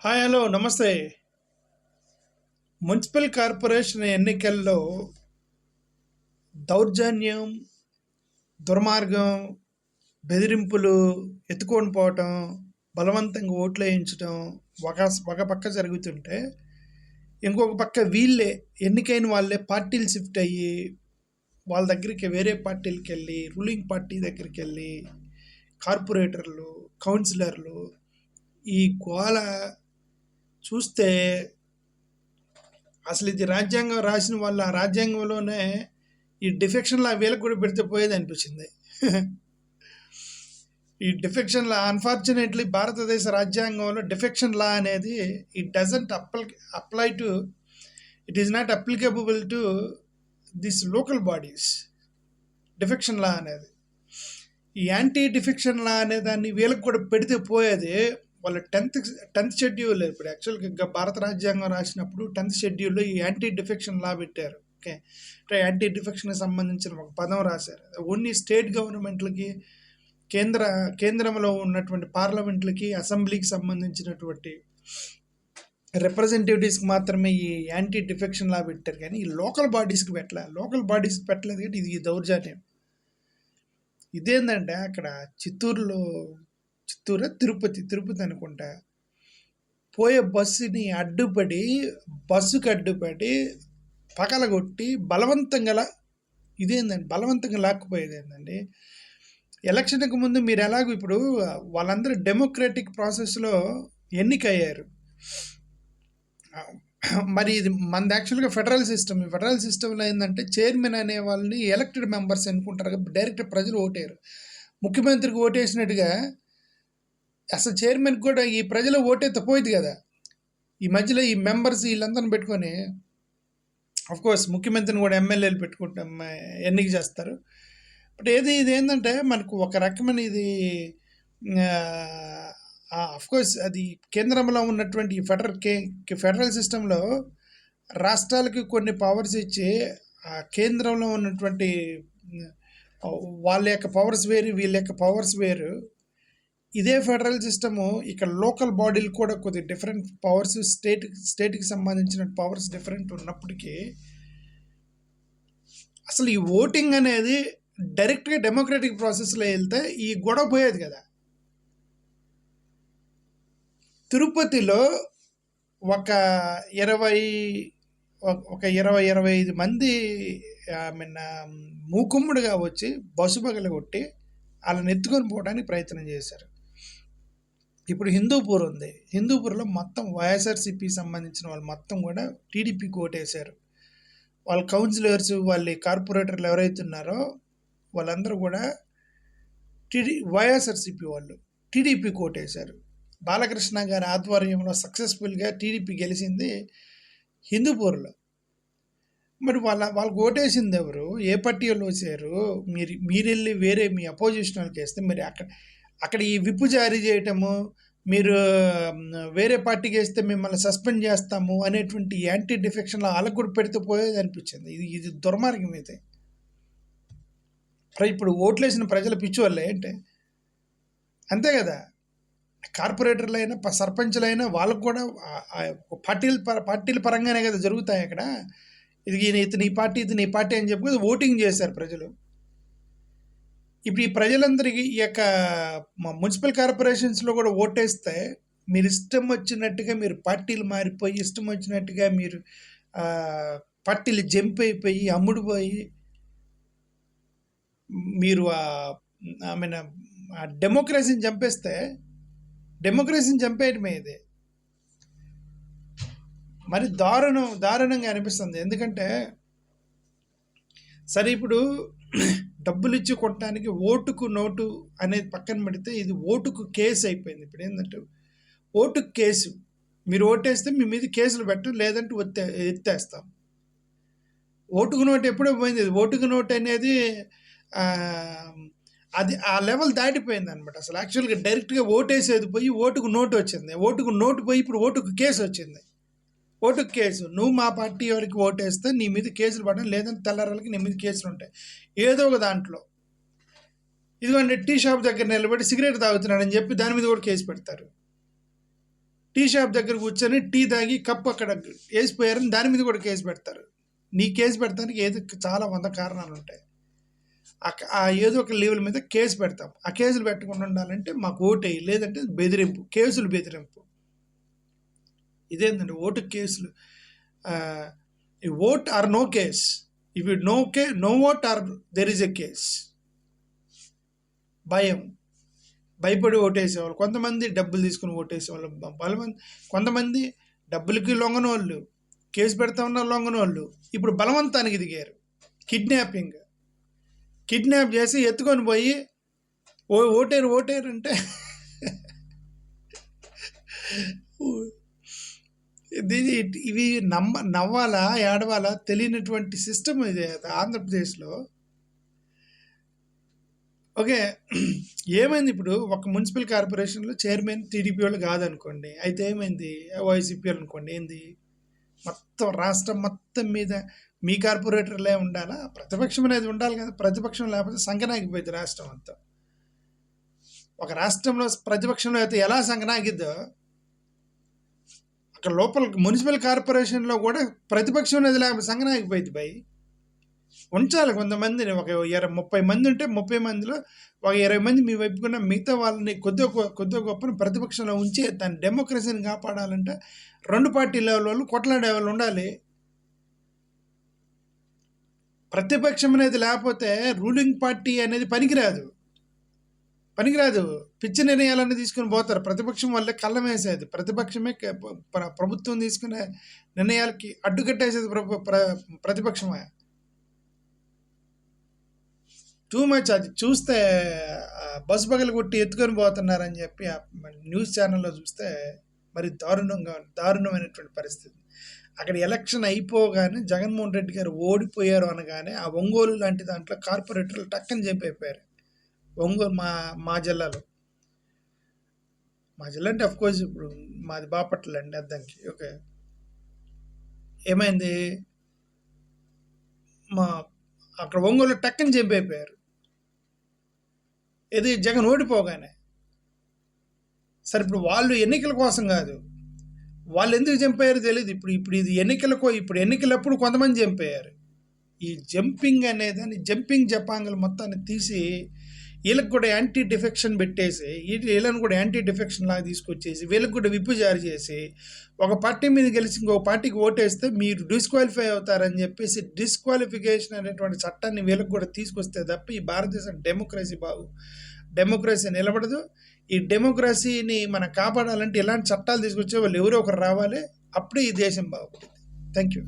Hi hello నమస్తే. Municipal corporation ఎన్నికల్లో దౌర్జన్యం దుర్మార్గం బెదిరింపులు ఎత్తుకొని పోవటం బలవంతంగా ఓట్లు వేయించడం ఒక ఒక పక్క జరుగుతుంటే ఇంకొక పక్క వీళ్ళే ఎన్నికైన వాళ్ళే పార్టీలు షిఫ్ట్ అయ్యి వాళ్ళ దగ్గరికి వేరే పార్టీలకి వెళ్ళి రూలింగ్ పార్టీ దగ్గరికి వెళ్ళి కార్పొరేటర్లు కౌన్సిలర్లు ఈ గోళ చూస్తే అసలు ఇది రాజ్యాంగం రాసిన వాళ్ళ ఆ రాజ్యాంగంలోనే ఈ డిఫెక్షన్లా వీళ్ళకి కూడా పెడితే పోయేది అనిపించింది. ఈ డిఫెక్షన్ లా అన్ఫార్చునేట్లీ భారతదేశ రాజ్యాంగంలో డిఫెక్షన్ లా అనేది it doesn't apply apply to it is not applicable to this local bodies defection law అనేది. ఈ యాంటీ డిఫెక్షన్ లా అనే దాన్ని వీళ్ళకి కూడా పెడితే పోయేది వాళ్ళ టెన్త్ టెన్త్ షెడ్యూల్ ఇప్పుడు యాక్చువల్గా భారత రాజ్యాంగం రాసినప్పుడు టెన్త్ షెడ్యూల్లో ఈ యాంటీ డిఫెక్షన్ లా పెట్టారు. ఓకే? అంటే యాంటీ డిఫెక్షన్కి సంబంధించిన ఒక పదం రాశారు. ఓన్లీ స్టేట్ గవర్నమెంట్లకి కేంద్ర కేంద్రంలో ఉన్నటువంటి పార్లమెంట్లకి అసెంబ్లీకి సంబంధించినటువంటి రిప్రజెంటేటివ్స్కి మాత్రమే ఈ యాంటీ డిఫెక్షన్ లా పెట్టారు. కానీ ఈ లోకల్ బాడీస్కి పెట్టలే. లోకల్ బాడీస్కి పెట్టలేదు కాబట్టి ఇది దౌర్జన్యం. ఇదేంటంటే అక్కడ చిత్తూరులో చిత్తూరు తిరుపతి తిరుపతి అనుకుంటా. పోయే బస్సుని అడ్డుపడి బస్సుకి అడ్డుపడి పగలగొట్టి బలవంతంగా ఇదేందండి? బలవంతంగా లాక్కుపోయేది ఏంటండి ఎలక్షన్కి ముందు మీరు ఎలాగో ఇప్పుడు వాళ్ళందరూ డెమోక్రటిక్ ప్రాసెస్లో ఎన్నికయ్యారు. మరి ఇది మనది యాక్చువల్గా ఫెడరల్ సిస్టమ్. ఈ ఫెడరల్ సిస్టంలో ఏంటంటే చైర్మన్ అనే వాళ్ళని ఎలక్టెడ్ మెంబర్స్ ఎన్నుకుంటారు డైరెక్ట్ ప్రజలు ఓటేరు ముఖ్యమంత్రికి ఓటేసినట్టుగా అసలు చైర్మన్కి కూడా ఈ ప్రజలు ఓటే పోయింది కదా. ఈ మధ్యలో ఈ మెంబర్స్ వీళ్ళందరిని పెట్టుకొని కోర్స్ ముఖ్యమంత్రిని కూడా ఎమ్మెల్యేలు పెట్టుకుంటాం ఎన్నిక చేస్తారు. బట్ ఏది ఇది ఏంటంటే మనకు ఒక రకమైన ఇది కోర్స్ అది కేంద్రంలో ఉన్నటువంటి ఫెడరల్ కే ఫెడరల్ సిస్టంలో రాష్ట్రాలకి కొన్ని పవర్స్ ఇచ్చి ఆ కేంద్రంలో ఉన్నటువంటి వాళ్ళ యొక్క పవర్స్ వేరు వీళ్ళ యొక్క పవర్స్ వేరు. ఇదే ఫెడరల్ సిస్టము ఇక్కడ లోకల్ బాడీలు కూడా కొద్ది డిఫరెంట్ పవర్స్ స్టేట్ స్టేట్కి సంబంధించిన పవర్స్ డిఫరెంట్ ఉన్నప్పటికీ అసలు ఈ ఓటింగ్ అనేది డైరెక్ట్గా డెమోక్రటిక్ ప్రాసెస్లో వెళ్తే ఈ గొడవ పోయేది కదా. తిరుపతిలో ఒక ఇరవై ఒక ఇరవై ఇరవై ఐదు మంది ఐ మీన్ మూకుమ్ముడుగా వచ్చి బస్సు కొట్టి వాళ్ళని ఎత్తుకొని పోవడానికి ప్రయత్నం చేశారు. ఇప్పుడు హిందూపూర్ ఉంది. హిందూపూర్లో మొత్తం వైఎస్ఆర్సీపీ సంబంధించిన వాళ్ళు మొత్తం కూడా టీడీపీకి ఓటేశారు వాళ్ళ కౌన్సిలర్స్ వాళ్ళ కార్పొరేటర్లు ఎవరైతే ఉన్నారో వాళ్ళందరూ కూడా టీడీ వైఎస్ఆర్సీపీ వాళ్ళు టీడీపీకి ఓటేశారు బాలకృష్ణ గారి ఆధ్వర్యంలో సక్సెస్ఫుల్గా టీడీపీ గెలిచింది హిందూపూర్లో మరి వాళ్ళ వాళ్ళకి ఓటేసింది ఎవరు? ఏ పార్టీ వాళ్ళు వచ్చారు మీరు మీరు వెళ్ళి వేరే మీ అపోజిషన్ వాళ్ళకి వేస్తే మరి అక్కడ అక్కడ ఈ విప్పు జారీ చేయటము మీరు వేరే పార్టీకి వేస్తే మిమ్మల్ని సస్పెండ్ చేస్తాము అనేటువంటి యాంటీ డిఫెక్షన్లో వాళ్ళకు కూడా పెడితే పోయేది అనిపించింది. ఇది ఇది దుర్మార్గం అయితే ఇప్పుడు ఓట్లేసిన ప్రజల పిచ్చి వాళ్ళే ఏంటి? అంతే కదా. కార్పొరేటర్లు అయినా సర్పంచ్లైనా వాళ్ళకు కూడా పార్టీల పార్టీల పరంగానే కదా జరుగుతాయి అక్కడ. ఇది ఇతని ఈ పార్టీ ఇతని ఈ పార్టీ అని చెప్పి ఓటింగ్ చేశారు ప్రజలు. ఇప్పుడు ఈ ప్రజలందరికీ ఈ యొక్క మున్సిపల్ కార్పొరేషన్స్లో కూడా ఓటేస్తే మీరు ఇష్టం వచ్చినట్టుగా మీరు పార్టీలు మారిపోయి ఇష్టం వచ్చినట్టుగా మీరు పార్టీలు జంప్ అయిపోయి అమ్ముడుపోయి మీరు ఐ మీన్ డెమోక్రసీని చంపేస్తే డెమోక్రసీని చంపేయటమే ఇది. మరి దారుణం దారుణంగా అనిపిస్తుంది. ఎందుకంటే సరే ఇప్పుడు డబ్బులు ఇచ్చి కొట్టడానికి ఓటుకు నోటు అనేది పక్కన పెడితే ఇది ఓటుకు కేసు అయిపోయింది. ఇప్పుడు ఏంటంటే ఓటుకు కేసు మీరు ఓటేస్తే మీ మీద కేసులు పెట్టు లేదంటే ఒత్తే ఎత్తేస్తాం. ఓటుకు నోటు ఎప్పుడో పోయింది ఓటుకు నోటు అనేది అది ఆ లెవెల్ దాటిపోయింది అనమాట అసలు యాక్చువల్గా డైరెక్ట్గా ఓటేసేది పోయి ఓటుకు నోటు వచ్చింది. ఓటుకు నోటు పోయి ఇప్పుడు ఓటుకు కేసు వచ్చింది. Vote case. నువ్వు మా పార్టీ ఎవరికి ఓటేస్తే నీ మీద కేసులు పడడం లేదంటే తెల్లారాలకి నీ మీద కేసులు ఉంటాయి. ఏదో ఒక దాంట్లో. ఇదిగోండి టీ షాప్ దగ్గర నిలబడి సిగరెట్ తాగుతున్నాడని చెప్పి దాని మీద కూడా కేసు పెడతారు. టీ షాప్ దగ్గర కూర్చొని టీ తాగి కప్పు అక్కడ వేసిపోయారని దాని మీద కూడా కేసు పెడతారు. నీ కేసు పెడతానికి ఏదో చాలా వంద కారణాలు ఉంటాయి. ఆ ఆ ఏదో ఒక లెవెల్ మీద కేసు పెడతాం. ఆ కేసులు పెట్టకుండా ఉండాలంటే మాకు ఓటేయి. లేదంటే బెదిరింపు కేసులు బెదిరింపు. ఇదేంటండి ఓటు కేసులు? Vote or no case. If you know K no vote or there is a case. భయం. భయపడి ఓటేసేవాళ్ళు. కొంతమంది డబ్బులు తీసుకుని ఓటేసేవాళ్ళు. బలమంది కొంతమంది డబ్బులకి లొంగనోళ్ళు. వాళ్ళు కేసు పెడతా ఉన్న లొంగనోళ్ళు. వాళ్ళు ఇప్పుడు బలవంతానికి దిగారు. కిడ్నాపింగ్. కిడ్నాప్ చేసి ఎత్తుకొని పోయి ఓ ఓటేరు ఓటేరు అంటే ఇది ఇవి నమ్మ నవ్వాలా ఏడవాలా తెలియనటువంటి సిస్టమ్ ఇది ఆంధ్రప్రదేశ్లో. ఓకే ఏమైంది ఇప్పుడు? ఒక మున్సిపల్ కార్పొరేషన్లో చైర్మన్ టీడీపీ వాళ్ళు కాదనుకోండి. అయితే ఏమైంది? వైసీపీ వాళ్ళు అనుకోండి. ఏంది? మొత్తం రాష్ట్రం మొత్తం మీద మీ కార్పొరేటర్లే ఉండాలా? ప్రతిపక్షం అనేది ఉండాలి కదా. ప్రతిపక్షం లేకపోతే సంకనాగిపోయింది రాష్ట్రం అంతా. ఒక రాష్ట్రంలో ప్రతిపక్షంలో అయితే ఎలా సంకనాగిద్దో అక్కడ లోపల మున్సిపల్ కార్పొరేషన్లో కూడా ప్రతిపక్షం అనేది లేకపోతే సంగనాగిపోయింది భయ్ ఉంచాలి కొంతమందిని. ఒక ఇరవై ముప్పై మంది ఉంటే ముప్పై మందిలో ఒక ఇరవై మంది మీ వైపుకున్న మిగతా వాళ్ళని కొద్దిగా కొద్దిగా గొప్పని ప్రతిపక్షంలో ఉంచి దాని డెమోక్రసీని కాపాడాలంటే రెండు పార్టీ లెవెల్ వాళ్ళు కొట్లాడే వాళ్ళు ఉండాలి. ప్రతిపక్షం అనేది లేకపోతే రూలింగ్ పార్టీ అనేది పనికిరాదు. పనికిరాదు. పిచ్చి నిర్ణయాలన్నీ తీసుకుని పోతారు. ప్రతిపక్షం వల్లే కళ్ళం వేసేది ప్రతిపక్షమే ప్రభుత్వం తీసుకునే నిర్ణయాలకి అడ్డుకట్టేసేది ప్ర- ప్ర- ప్రతిపక్షమే. టూ మచ్ అది. చూస్తే బస్సు పగలు కొట్టి ఎత్తుకొని పోతున్నారని చెప్పి న్యూస్ ఛానల్లో చూస్తే మరి దారుణంగా దారుణమైనటువంటి పరిస్థితి. అక్కడ ఎలక్షన్ అయిపోగానే జగన్మోహన్ రెడ్డి గారు ఓడిపోయారు అనగానే ఆ ఒంగోలు లాంటి దాంట్లో కార్పొరేటర్లు టక్కని చెప్పైపోయారు ఒంగోలు మా మా జిల్లాలో. మా జిల్లా అంటే అఫ్కోర్స్ ఇప్పుడు మాది బాపట్ల అండి అద్దంకి. ఓకే ఏమైంది? మా అక్కడ ఒంగోలు టక్కని చెప్పైపోయారు ఇది జగన్ ఓడిపోగానే. సరే ఇప్పుడు వాళ్ళు ఎన్నికల కోసం కాదు. వాళ్ళు ఎందుకు చంపారో తెలియదు ఇప్పుడు ఇప్పుడు ఇది ఎన్నికలకు ఇప్పుడు ఎన్నికలప్పుడు కొంతమంది చంపారు. ఈ జంపింగ్ అనేదాన్ని జంపింగ్ జపాంగులు మొత్తాన్ని తీసి వీళ్ళకి కూడా యాంటీ డిఫెక్షన్ పెట్టేసి వీళ్ళని కూడా యాంటీ డిఫెక్షన్ లాగా తీసుకొచ్చేసి వీళ్ళకి కూడా విప్పు జారీ చేసి ఒక పార్టీ మీద గెలిచి ఇంకో పార్టీకి ఓటేస్తే మీరు డిస్క్వాలిఫై అవుతారని చెప్పేసి డిస్క్వాలిఫికేషన్ అనేటువంటి చట్టాన్ని వీళ్ళకి కూడా తీసుకొస్తే తప్ప ఈ భారతదేశం డెమోక్రసీ బాగు. డెమోక్రసీ నిలబడదు. ఈ డెమోక్రసీని మనం కాపాడాలంటే ఇలాంటి చట్టాలు తీసుకొచ్చే వాళ్ళు ఎవరో ఒకరు రావాలి. అప్పుడే ఈ దేశం బాగుపడుతుంది. Thank you